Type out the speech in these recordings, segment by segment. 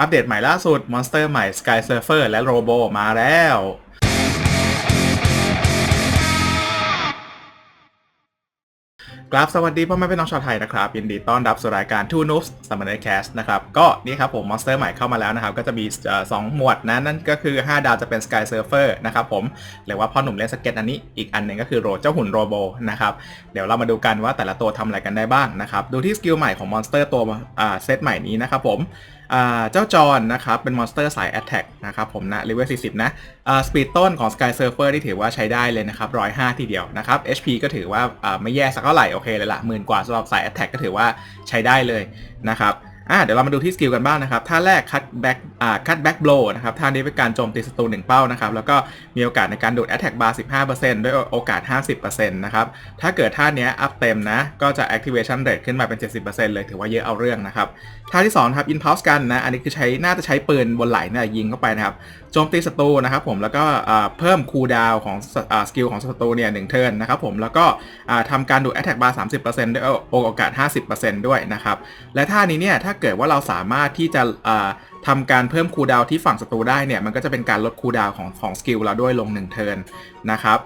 อัปเดตใหม่ล่าสุด มอนสเตอร์ใหม่ Sky Surfer และ Robo มาแล้ว กราบสวัสดีพ่อแม่พี่น้องชาวไทยนะครับ ยินดีต้อนรับสู่รายการ Two Noobs Summoner Cast นะครับ ก็นี่ครับผมมอนสเตอร์ใหม่เข้ามาแล้วนะครับ ก็จะมีสองหมวดนะนั่นก็คือ 5 ดาวจะเป็น Sky Surfer นะครับผมหรือว่าพ่อหนุ่มเล่นสเก็ตอันนี้อีกอันหนึ่งก็คือโรเจ้าหุ่นโรโบนะครับเดี๋ยวเรามาดูกันว่าแต่ละตัวทำอะไรกันได้บ้างนะครับดูที่สกิลใหม่ของมอนสเตอร์ตัวเซตใหม่นี้นะครับผม เจ้าจอนนะครับ เป็นมอนสเตอร์สายแอตแทกนะครับผมนะเลเวล40 นะสปีดต้นของ Sky Surfer ที่ถือว่าใช้ได้เลยนะครับ 105 ทีเดียวนะครับ HP ก็ถือว่าไม่แย่สักเท่าไหร่ โอเคเลยละหมื่นกว่าสำหรับสายแอตแทกก็ถือว่าใช้ได้เลยนะครับ อ่าเดี๋ยวเรามาดูที่สกิลกันบ้างนะครับท่าแรก cut back อ่า cut back blow นะครับท่านี้เป็นการโจมตีศัตรูหนึ่งเป้านะครับแล้วก็มีโอกาสในการดูด attack bar 15%ด้วยโอกาส 50%นะครับถ้าเกิดท่านี้อัพเต็มนะก็จะ activation rate ขึ้นมาเป็น 70%เลยถือว่าเยอะเอาเรื่องนะครับท่าที่2ครับ impulse gun นะอันนี้คือใช้น่าจะใช้ปืนบนไหล่เนี่ยยิงเข้าไปนะครับโจมตีศัตรูนะครับผมแล้วก็อ่าเพิ่มคูลดาวของสกิลของศัตรูเนี่ยหนึ่งเทิร์นนะครับผมแล้วก็อ่าทำการดูด attack bar 30%ด้วยโอกาส 50%ด้วยนะครับและท่านี้เนี่ยถ้าเกิดว่าเราสามารถที่จะทำการเพิ่มคูดาวที่ฝั่งศัตรูได้เนี่ยมันก็จะเป็นการลดคูดาวของของสกิลเราด้วยลง1เทิร์นนะครับ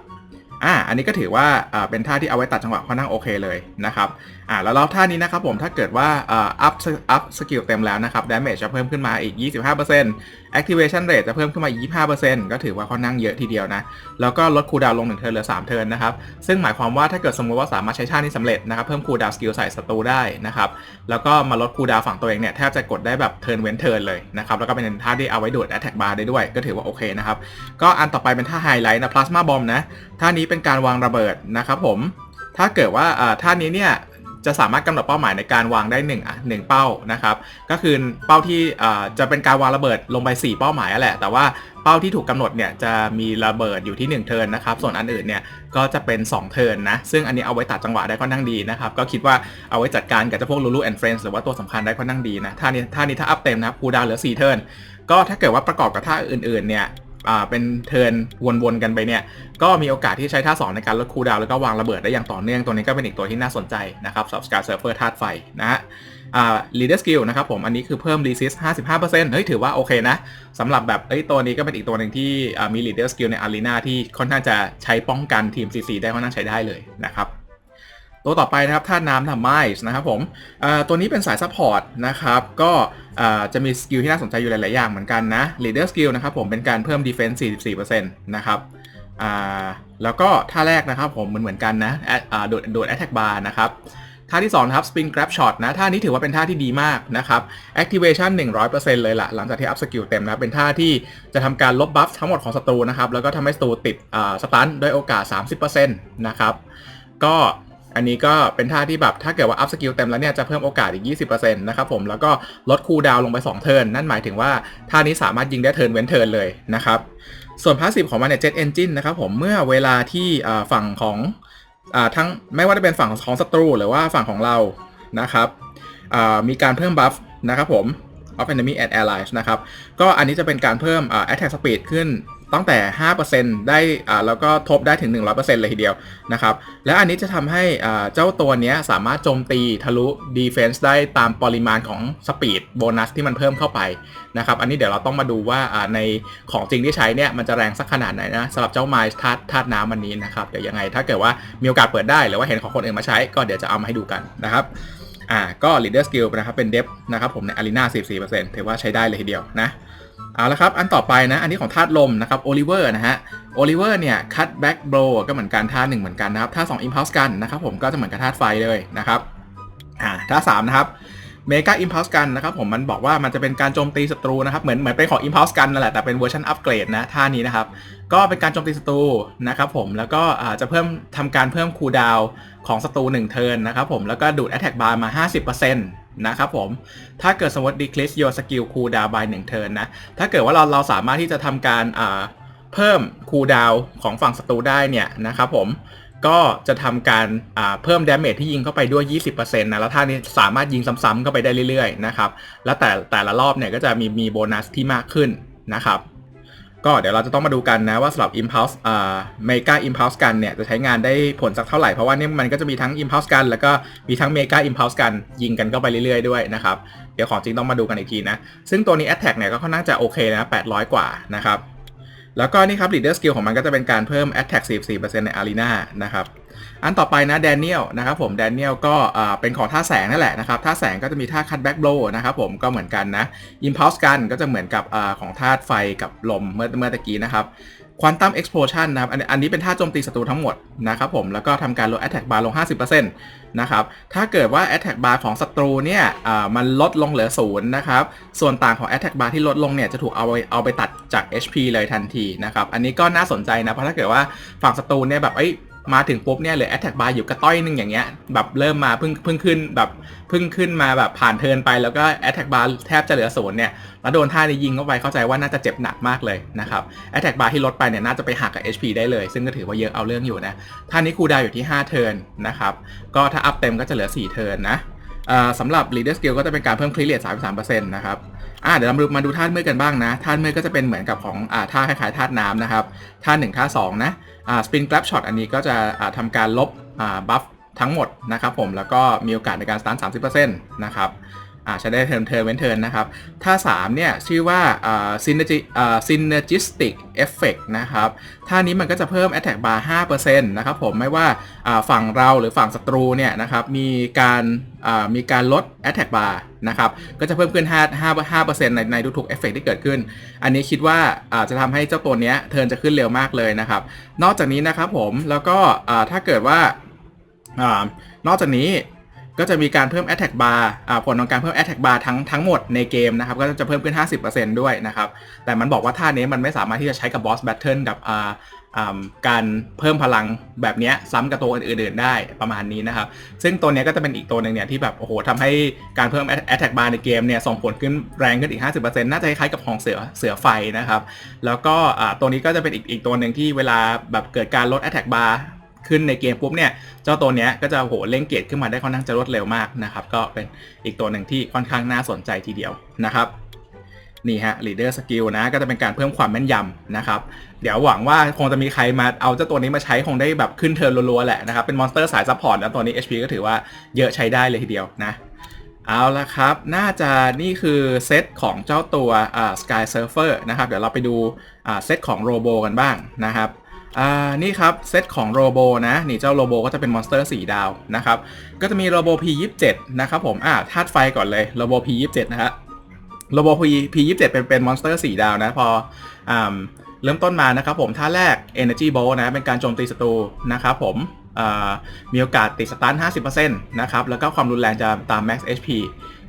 อ่าอันนี้ก็ถือว่าเป็นท่าที่เอาไว้ตัดจังหวะค่อนข้างโอเคเลยนะครับอ่าแล้วรอบท่านี้นะครับผมถ้าเกิดว่าอ่าอัพอัพสกิลเต็มแล้วนะครับดาเมจจะเพิ่มขึ้นมาอีก 25% activation rate จะเพิ่มขึ้นมาอีก25%ก็ถือว่าค่อนข้างเยอะทีเดียวนะ แล้วก็ลดคูดาวน์ลง1เทิร์นเหลือ 3 เทิร์นนะครับ ซึ่งหมายความว่าถ้าเกิดสมมติว่าสามารถใช้ท่านี้สำเร็จนะครับ เพิ่มคูดาวสกิลใส่ศัตรูได้นะครับ แล้วก็มาลดคูดาวฝั่งตัวเองเนี่ยแทบจะกดได้แบบเทิร์นเว้นเทิร์นเลยนะครับ แล้วก็เป็นท่าที่เอาไว้ดูด attack bar ได้ด้วย ก็ถือว่าโอเคนะครับ ก็อันต่อไปเป็นท่าไฮไลท์นะ plasma bomb นะ ท่านี้เป็นการวางระเบิดนะครับผม ถ้าเกิดว่าท่านี้เนี่ย จะสามารถกำหนดเป้าหมายในการวางได้1อะ1เป้านะครับ ก็คือเป้าที่จะเป็นการวางระเบิดลงไป 4 เป้าหมายแหละ แต่ว่าเป้าที่ถูกกำหนดเนี่ยจะมีระเบิดอยู่ที่ 1 เทิร์นนะครับ ส่วนอันอื่นเนี่ยก็จะเป็น 2 เทิร์นนะ ซึ่งอันนี้เอาไว้ตัดจังหวะได้ค่อนข้างดีนะครับ ก็คิดว่าเอาไว้จัดการกับเจ้าพวก Lulu and Friends หรือว่าตัวสำคัญได้ค่อนข้างดีนะ ท่านี้ท่านี้ถ้าอัพเต็มนะครับคูดาวเหลือ 4 เทิร์นก็ถ้าเกิดว่าประกอบกับท่าอื่นๆเนี่ย อ่าเป็นเทิร์นวนๆกันไปเนี่ยก็มีโอกาสที่ใช้ท่า 2 ในการลดคูลดาวแล้วก็วางระเบิดได้อย่างต่อเนื่องตัวนี้ก็เป็นอีกตัวที่น่าสนใจนะครับสำหรับ Sky Surfer ธาตุไฟนะฮะอ่า leader skill นะครับผมอันนี้คือเพิ่ม resist 55%เฮ้ยถือว่าโอเคนะสำหรับแบบเอ้ยตัวนี้ก็เป็นอีกตัวหนึ่งที่อ่ามี leader skill ใน arena ที่ค่อนข้างจะใช้ป้องกันทีม CC ได้ค่อนข้างใช้ได้เลยนะครับ ตัวต่อไปนะครับท่าน้ำทำไมส์นะครับผมตัวนี้เป็นสายซัพพอร์ตนะครับ ก็จะมีสกิลที่น่าสนใจอยู่หลาย ๆ อย่างเหมือนกันนะ leader skill นะครับผมเป็นการเพิ่ม defense 44%นะครับแล้วก็ท่าแรกนะครับผมเหมือนเหมือนกันนะโดดโดด attack bar นะครับท่าที่2นะครับ spin grab shot นะ ท่านี้ถือว่าเป็นท่าที่ดีมากนะครับ activation 100%เลยล่ะ หลังจากที่ up skill เต็มนะ เป็นท่าที่จะทำการลบบัฟทั้งหมดของศัตรูนะครับ แล้วก็ทำให้ศัตรูติดสตันด้วยโอกาส 30%นะครับ ก็ อันนี้ก็เป็นท่าที่แบบถ้าเกิดว่า up skill เต็มแล้วเนี่ยจะเพิ่มโอกาสอีก 20%นะครับผมแล้วก็ลดคูลดาวลงไป 2 เทิร์นนั่นหมายถึงว่าท่านี้สามารถยิงได้เทิร์นเว้นเทิร์นเลยนะครับส่วนพาสซีฟของมันเนี่ย Jet Engine นนะครับผมเมื่อเวลาที่ฝั่งของอทั้งไม่ว่าจะเป็นฝั่งของศัตรูหรือว่าฝั่งของเรานะครับมีการเพิ่มบัฟนะครับผม of enemy and allies นะครับก็อันนี้จะเป็นการเพิ่มอ่า attack speed ขึ้น ตั้งแต่ 5%ได้อ่าแล้วก็ทบได้ถึง 100%เลยทีเดียวนะครับและอันนี้จะทำให้อ่าเจ้าตัวนี้สามารถโจมตีทะลุ defense ได้ตามปริมาณของ speed โบนัสที่มันเพิ่มเข้าไปนะครับอันนี้เดี๋ยวเราต้องมาดูว่าอ่าในของจริงที่ใช้เนี่ยมันจะแรงสักขนาดไหนนะสำหรับเจ้าไมล์ธาตุธาตุน้ำมันนี้นะครับเดี๋ยวยังไงถ้าเกิดว่ามีโอกาสเปิดได้ หรือว่าเห็นของคนอื่นมาใช้ก็เดี๋ยวจะเอามาให้ดูกันนะครับอ่าก็ leader skill นะครับเป็น depth นะครับผมใน arena 14%ถือว่าใช้ได้เลยทีเดียวนะ เอาละครับ อันต่อไปนะ อันนี้ของธาตุลมนะครับโอลิเวอร์นะฮะโอลิเวอร์เนี่ย cut back blow ก็เหมือนกันท่าหนึ่งเหมือนกันนะครับท่า2 impulse กันนะครับผมก็จะเหมือนกับธาตุไฟเลยนะครับอ่าท่า3นะครับเมกาอิมพัลส์กันนะครับผมมันบอกว่ามันจะเป็นการโจมตีศัตรูนะครับเหมือนเหมือนเป็นของ Impulse กันนั่นแหละแต่เป็นเวอร์ชันอัปเกรดนะท่านี้นะครับก็เป็นการโจมตีศัตรูนะครับผมแล้วก็อาจะเพิ่มทำการเพิ่มคูลดาวของศัตรู1เทิร์นนะครับผมแล้วก็ดูด attack bar มา 50%น นะครับผม ถ้าเกิดสมมติ decrease your skill cool down by 1 turn นะ ถ้าเกิดว่าเราเราสามารถที่จะทำการอ่าเพิ่ม cool down ของฝั่งศัตรูได้เนี่ยนะครับผม ก็จะทำการอ่าเพิ่ม damage ที่ยิงเข้าไปด้วย 20%นะ แล้วท่านี้สามารถยิงซ้ำๆเข้าไปได้เรื่อยๆนะครับ แล้วแต่แต่ละรอบเนี่ยก็จะมีมีโบนัสที่มากขึ้นนะครับ ก็เดี๋ยวเราจะต้องมาดูกันนะว่าสำหรับ Impulse อ่า Mega Impulse กันเนี่ยจะใช้งานได้ผลสักเท่าไหร่ เพราะว่านี่มันก็จะมีทั้ง Impulse กัน แล้วก็มีทั้ง Mega Impulse กันยิงกันเข้าไปเรื่อยๆด้วยนะครับ เดี๋ยวของจริงต้องมาดูกันอีกทีนะ ซึ่งตัวนี้ Attack เนี่ยก็ค่อนข้างจะโอเคนะ800 กว่านะครับ แล้วก็นี่ครับ Leader Skill ของมันก็จะเป็นการเพิ่ม Attack 44%ใน Arena นะครับ อันต่อไปนะ Daniel นะครับผม Daniel ก็เป็นของท่าแสงนั่นแหละนะครับท่าแสงก็จะมีท่า Cutback Blow นะครับผมก็เหมือนกันนะ Impulse Gun ก็จะเหมือนกับอของธาตุไฟกับลมเมื่อเมื่อตะกี้นะครับ Quantum Explosion นนะครับอันอันนี้เป็นท่าโจมตีศัตรูทั้งหมดนะครับผมแล้วก็ทำการลด Attack Bar ลง 50%นะครับถ้าเกิดว่า Attack Bar ของศัตรูเนี่ยมันลดลงเหลือศูนย์นะครับส่วนต่างของ Attack Bar ที่ลดลงเนี่ยจะถูกเอาไปเอาไปตัดจาก HP เลยทันทีนะครับอันนี้ก็น่าสนใจนะเพราะถ้าเกิดว่าฝั่งศัตรูเนี่ยแบบเอ้ มาถึงปุ๊บเนี่ยเหลือ Attack Bar อยู่กระต้อยนึงอย่างเงี้ยแบบเริ่มมาเพิ่งเพิ่งขึ้นแบบเพิ่งขึ้นมาแบบผ่านเทินไปแล้วก็ Attack Bar แทบจะเหลือศูนย์เนี่ยแล้วโดนท่านี้ยิงเข้าไปเข้าใจว่าน่าจะเจ็บหนักมากเลยนะครับ Attack Bar ที่ลดไปเนี่ยน่าจะไปหักกับ HP ได้เลย ซึ่งก็ถือว่าเยอะเอาเรื่องอยู่นะท่านี้คูดาวอยู่ที่ 5 เทินนะครับก็ถ้าอัพเต็มก็จะเหลือ 4 เทินนะสำหรับ Leader Skill ก็จะเป็นการเพิ่ม Crit Rate 33%นะครับ อ่าเดี๋ยวเรามาดูมาดูธาตุมืดกันบ้างนะธาตุมืดก็จะเป็นเหมือนกับของอ่าท่าคล้ายๆธาตุน้ำนะครับท่า1ท่า2นะอ่า Spin Grab Shot อันนี้ก็จะอ่าทำการลบอ่าบัฟทั้งหมดนะครับผมแล้วก็มีโอกาสในการสตาร์ท30%นะครับ อ่าใช้ได้เทิร์นเทิร์นเว้นเทิร์นนะครับ ถ้า 3 เนี่ย ชื่อว่าอ่า synergy อ่า synergistic effect นะครับท่านี้มันก็จะเพิ่ม attack bar 5%นะครับผมไม่ว่าอ่าฝั่งเราหรือฝั่งศัตรูเนี่ยนะครับมีการอ่ามีการลด attack bar นะครับก็จะเพิ่มขึ้น 5 5 5%ในในทุกๆ effect ที่เกิดขึ้น อันนี้คิดว่าอาจะทำให้เจ้าตัวเนี้ยเทิร์นจะขึ้นเร็วมากเลยนะครับ นอกจากนี้นะครับผมแล้วก็ถ้าเกิดว่านอกจากนี้ ก็จะมีการเพิ่ม Attack Bar อ่าผลของการเพิ่ม Attack Bar ทั้งทั้งหมดในเกมนะครับ ก็จะเพิ่มขึ้น 50%ด้วยนะครับ แต่มันบอกว่าท่านี้มันไม่สามารถที่จะใช้กับ Boss Battle กับอ่าการเพิ่มพลังแบบเนี้ยซ้ำกับตัวอื่นๆได้ประมาณนี้นะครับ ซึ่งตัวเนี้ยก็จะเป็นอีกตัวหนึ่งเนี่ยที่แบบโอ้โหทำให้การเพิ่ม Attack Bar ในเกมเนี่ยส่งผลขึ้นแรงขึ้นอีก 50%น่าจะคล้ายๆกับของเสือเสือไฟนะครับ แล้วก็ตัวนี้ก็จะเป็นอีกอีกตัวหนึ่งที่เวลาแบบเกิดการลด Attack Bar ขึ้นในเกมปุ๊บเนี่ย เจ้าตัวเนี้ยก็จะโหเร่งเกรดขึ้นมาได้ค่อนข้างจะรวดเร็วมากนะครับ ก็เป็นอีกตัวหนึ่งที่ค่อนข้างน่าสนใจทีเดียวนะครับนี่ฮะ leader skill นะ ก็จะเป็นการเพิ่มความแม่นยำนะครับ เดี๋ยวหวังว่าคงจะมีใครมาเอาเจ้าตัวนี้มาใช้คงได้แบบขึ้นเทิร์นรัวๆแหละนะครับ เป็นมอนสเตอร์สายซัพพอร์ตแล้วตัวนี้ HP ก็ถือว่าเยอะใช้ได้เลยทีเดียวนะ เอาละครับ น่าจะนี่คือเซตของเจ้าตัวอ่า Sky Surfer นะครับ เดี๋ยวเราไปดูอ่าเซตของโรโบกันบ้างนะครับ อ่านี่ครับเซตของโรโบนะนี่เจ้าโรโบก็จะเป็นมอนสเตอร์4ดาวนะครับก็จะมีโรโบ P27 นะครับผมอ่าธาตุไฟก่อนเลยโรโบ P27 นะฮะโรโบ P P27 เป็นเป็นมอนสเตอร์4ดาวนะพออ่าเริ่มต้นมานะครับผมท่าแรก Energy Bolt นะเป็นการโจมตีศัตรูนะครับผมอ่ามีโอกาสติดสตาร์ท50%นะครับแล้วก็ความรุนแรงจะตาม Max HP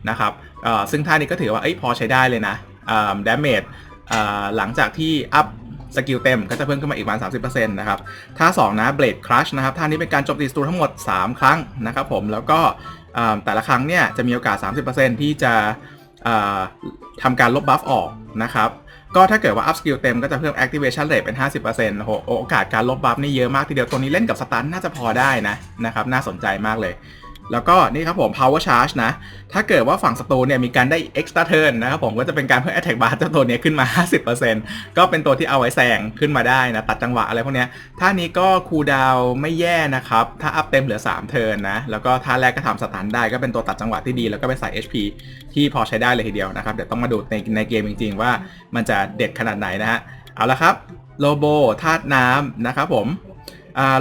นะครับอ่าซึ่งท่านี้ก็ถือว่าเอ้ยพอใช้ได้เลยนะอ่า damage อ่าหลังจากที่อัพ สกิลเต็มก็จะเพิ่มขึ้นมาอีกประมาณ30%นะครับท่า2นะ Blade Crush นะครับท่านี้เป็นการโจมตีศัตรูทั้งหมด 3 ครั้งนะครับผมแล้วก็แต่ละครั้งเนี่ยจะมีโอกาส 30%ที่จะทำการลบบัฟออกนะครับก็ถ้าเกิดว่า up skill เต็มก็จะเพิ่ม activation rate เป็น 50%โอ้โหโอกาสการลบบัฟนี่เยอะมากทีเดียวตัวนี้เล่นกับสตันน่าจะพอได้นะนะครับน่าสนใจมากเลย แล้วก็นี่ครับผม power charge นะ ถ้าเกิดว่าฝั่งศัตรูเนี่ยมีการได้ extra turn นะครับผมก็จะเป็นการเพิ่ม attack bar เจ้าตัวเนี้ยขึ้นมา 50%ก็เป็นตัวที่เอาไว้แซงขึ้นมาได้นะ ตัดจังหวะอะไรพวกนี้ท่านี้ก็คูดาวไม่แย่นะครับ ถ้าอัพเต็มเหลือ 3 เทิร์นนะ แล้วก็ท่าแรกก็ทำสตันได้ก็เป็นตัวตัดจังหวะที่ดี แล้วก็เป็นสาย HP ที่พอใช้ได้เลยทีเดียวนะครับ เดี๋ยวต้องมาดูในในเกมจริง ๆ ว่ามันจะเด็ดขนาดไหนนะฮะเอาละครับโลโบธาตุน้ำนะครับผม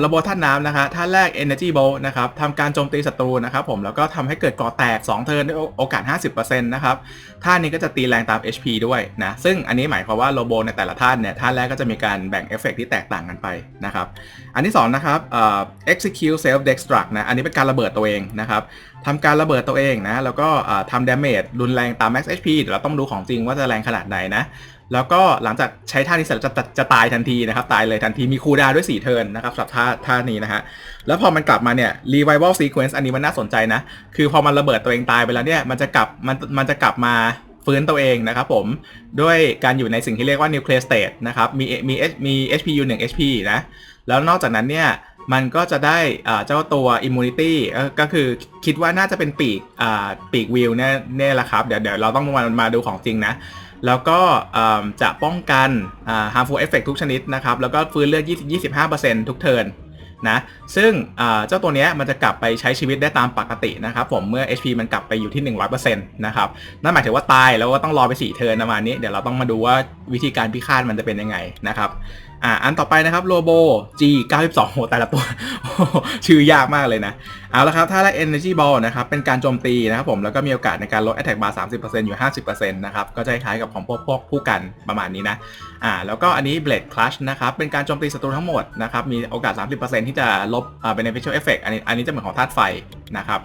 ระบบธาตุน้ำนะคะท่าแรก Energy Bolt นะครับทำการโจมตีศัตรูนะครับผมแล้วก็ทำให้เกิดก่อแตก 2 เทิร์นด้วยโอกาส 50%นะครับท่านี้ก็จะตีแรงตาม HP ด้วยนะซึ่งอันนี้หมายความว่าโลโบในแต่ละท่านเนี่ยท่าแรกก็จะมีการแบ่งเอฟเฟกต์ที่แตกต่างกันไปนะครับอันที่2นะครับ execute self destruct นะอันนี้เป็นการระเบิดตัวเองนะครับทำการระเบิดตัวเองนะแล้วก็ทำ damage รุนแรงตาม max HP เดี๋ยวเราต้องดูของจริงว่าจะแรงขนาดไหนนะ แล้วก็หลังจากใช้ท่านี้เสร็จจะจะตายทันทีนะครับ ตายเลยทันทีมีคูดาด้วย4เทิร์นนะครับสำหรับท่าท่านี้นะฮะ แล้วพอมันกลับมาเนี่ย revival sequence อันนี้มันน่าสนใจนะ คือพอมันระเบิดตัวเองตายไปแล้วเนี่ย มันจะกลับมันมันจะกลับมาฟื้นตัวเองนะครับผม ด้วยการอยู่ในสิ่งที่เรียกว่า nuclear state นะครับ มีมีมี HPU 1 HP นะ แล้วนอกจากนั้นเนี่ยมันก็จะได้อ่าเจ้าตัว immunity ก็คือคิดว่าน่าจะเป็นปีกอ่าปีกวิวเนี่ยเนี่ยแหละครับ เดี๋ยวเดี๋ยวเราต้องมามาดูของจริงนะ แล้วก็จะป้องกัน harmful effect ทุกชนิดนะครับ แล้วก็ฟื้นเลือด20 25%ทุกเทิร์นนะ ซึ่งเจ้าตัวนี้มันจะกลับไปใช้ชีวิตได้ตามปกตินะครับผม เมื่อ HP มันกลับไปอยู่ที่ 100%นะครับ นั่นหมายถึงว่าตายแล้วก็ต้องรอไป 4 เทิร์นประมาณนี้ เดี๋ยวเราต้องมาดูว่าวิธีการพิฆาตมันจะเป็นยังไงนะครับ อ่าอันต่อไปนะครับโลโบ G 92โหแต่ละตัว ชื่อยากมากเลยนะ เอาละครับ ถ้าได้ Energy Ball นะครับ เป็นการโจมตีนะครับผม แล้วก็มีโอกาสในการลด Attack Bar 30%อยู่ 50%นะครับ ก็จะคล้ายกับของพวกพวกผู้กันประมาณนี้นะ อ่า แล้วก็อันนี้ Blade Clutch นะครับ เป็นการโจมตีศัตรูทั้งหมดนะครับ มีโอกาส 30%ที่จะลบอ่า Beneficial Effect อันนี้อันนี้จะเหมือนของธาตุไฟนะครับ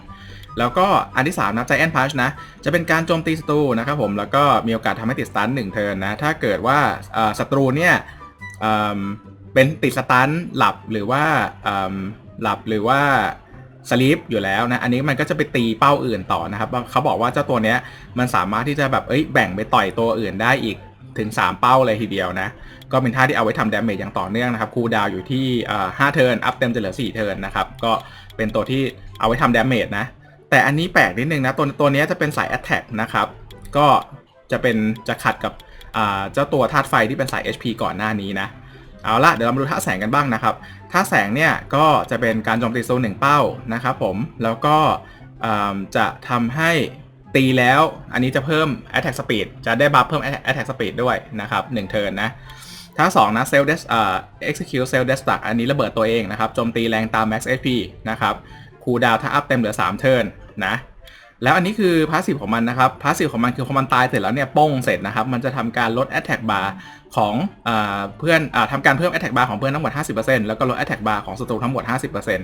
แล้วก็อันที่3นะ Giant Punch นะ จะเป็นการโจมตีศัตรูนะครับผม แล้วก็มีโอกาสทำให้ติดสตัน1เทิร์นนะ ถ้าเกิดว่าศัตรูเนี่ย เป็นติดสตันหลับหรือว่าหลับหรือว่าสลีปอยู่แล้วนะอันนี้มันก็จะไปตีเป้าอื่นต่อนะครับเขาบอกว่าเจ้าตัวเนี้ยมันสามารถที่จะแบบเอ้ยแบ่งไปต่อยตัวอื่นได้อีกถึง 3 เป้าเลยทีเดียวนะ ก็เป็นท่าที่เอาไว้ทำดาเมจอย่างต่อเนื่องนะครับคูดาวอยู่ที่ห้าเทิร์นอัพเต็มจะเหลือ4เทิร์นนะครับก็เป็นตัวที่เอาไว้ทำดาเมจนะแต่อันนี้แปลกนิดนึงนะตัวตัวนี้จะเป็นสาย Attack นะครับก็จะเป็นจะขัดกับ เจ้าตัวธาตุไฟที่เป็นสาย HP ก่อนหน้านี้นะ เอาละเดี๋ยวเรามาดูท่าแสงกันบ้างนะครับท่าแสงเนี่ยก็จะเป็นการโจมตีโซนหนึ่งเป้านะครับผมแล้วก็จะทำให้ตีแล้วอันนี้จะเพิ่ม attack speed จะได้บัฟเพิ่ม attack speed ด้วยนะครับ1เทิร์นนะท่า2นะ self des อ่า execute self destruct อันนี้ระเบิดตัวเองนะครับโจมตีแรงตาม max HP นะครับคูดาวถ้าอัพเต็มเหลือ 3 เทิร์นนะ แล้วอันนี้คือพาสซีฟของมันนะครับพาสซีฟของมันคือพอมันตายเสร็จแล้วเนี่ยป้งเสร็จนะครับ มันจะทำการลด Attack Bar ของอเพื่อนอาทำการเพิ่ม Attack Bar ของเพื่อนทั้งหมด 50%แล้วก็ลด Attack Bar ของศัตรูทั้งหมด 50%น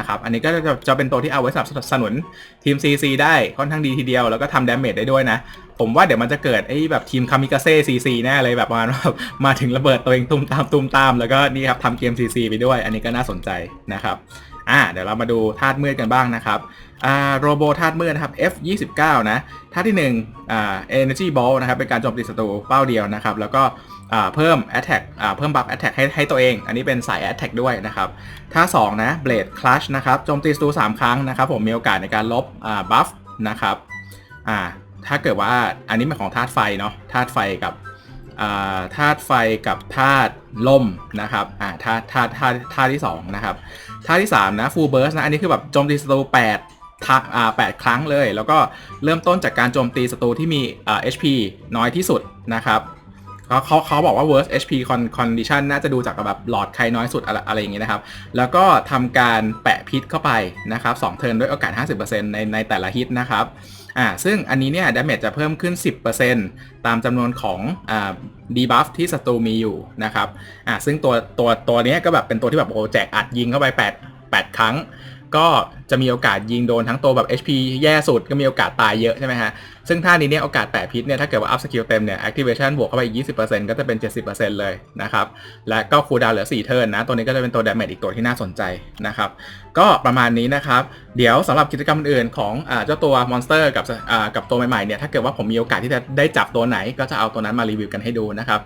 ะครับ อันนี้ก็จะจะเป็นตัวที่เอาไว้สนับสนุนทีม CC ได้ค่อนข้างดีทีเดียว แล้วก็ทำ damage ได้ด้วยนะ ผมว่าเดี๋ยวมันจะเกิดไอ้แบบทีมคามิกาเซ่ CC แน่เลยแบบประมาณว่ามาถึงระเบิดตัวเองตุ้มตามตุ้มตาม แล้วก็นี่ครับทำเกม CC ไปด้วย อันนี้ก็น่าสนใจนะครับ อ่าเดี๋ยวเรามาดูธาตุมืดกันบ้างนะครับอ่าโรโบธาตุมืดนะครับ F 29นะธาตุที่1อ่า Energy Ball นะครับเป็นการโจมตีศัตรูเป้าเดียวนะครับ แล้วก็อ่าเพิ่ม Attack อ่าเพิ่มบัฟ Attack ให้ให้ตัวเอง อันนี้เป็นสาย Attack ด้วยนะครับท่า2นะ Blade Clutch นะครับโจมตีศัตรู3ครั้งนะครับ ผมมีโอกาสในการลบอ่าบัฟนะครับอ่าถ้าเกิดว่าอันนี้เป็นของธาตุไฟเนาะธาตุไฟกับ ธาตุไฟกับธาตุลมนะครับอ่าธาตุธาตุธาตุธาตุที่สองนะครับท่าที่3นะ full burst นะอันนี้คือแบบโจมตีศัตรู8ทักอ่า8ครั้งเลย แล้วก็เริ่มต้นจากการโจมตีศัตรูที่มีอ่า HP น้อยที่สุดนะครับเขาเขาเขาบอกว่า worst HP con condition น่าจะดูจากแบบหลอดใครน้อยสุดอะไรอะไรอย่างเงี้ยนะครับ แล้วก็ทำการแปะพิษเข้าไปนะครับ2เทิร์นด้วยโอกาส 50%ในในแต่ละฮิตนะครับ อ่าซึ่งอันนี้เนี่ยดาเมจจะเพิ่มขึ้น 10%ตามจำนวนของอ่าดีบัฟที่ศัตรูมีอยู่นะครับอ่าซึ่งตัวตัวตัวนี้ก็แบบเป็นตัวที่แบบโอ้แจกอัดยิงเข้าไป 8 8 ครั้ง ก็จะมีโอกาสยิงโดนทั้งตัวแบบ HP แย่สุดก็มีโอกาสตายเยอะใช่ไหมฮะ ซึ่งท่านี้เนี่ยโอกาสแปะพิษเนี่ยถ้าเกิดว่าอัพสกิลเต็มเนี่ย activation บวกเข้าไปอีก 20%ก็จะเป็น 70%เลยนะครับ และก็คูลดาวน์เหลือ 4 เทิร์นนะ ตัวนี้ก็จะเป็นตัว damage อีกตัวที่น่าสนใจนะครับ ก็ประมาณนี้นะครับ เดี๋ยวสำหรับกิจกรรมอื่นของเจ้าตัวมอนสเตอร์กับกับตัวใหม่ๆเนี่ยถ้าเกิดว่าผมมีโอกาสที่จะได้จับตัวไหน ก็จะเอาตัวนั้นมารีวิวกันให้ดูนะครับ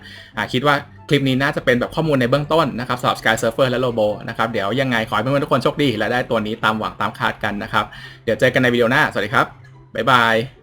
คิดว่าคลิปนี้น่าจะเป็นแบบข้อมูลในเบื้องต้นนะครับสำหรับ Sky Surfer และ Robo นะครับเดี๋ยวยังไงขอให้เพื่อนๆทุกคนโชคดี และได้ตัวนี้ตามหวังตามคาดกันนะครับ เดี๋ยวเจอกันในวิดีโอหน้า สวัสดีครับ บ๊ายบาย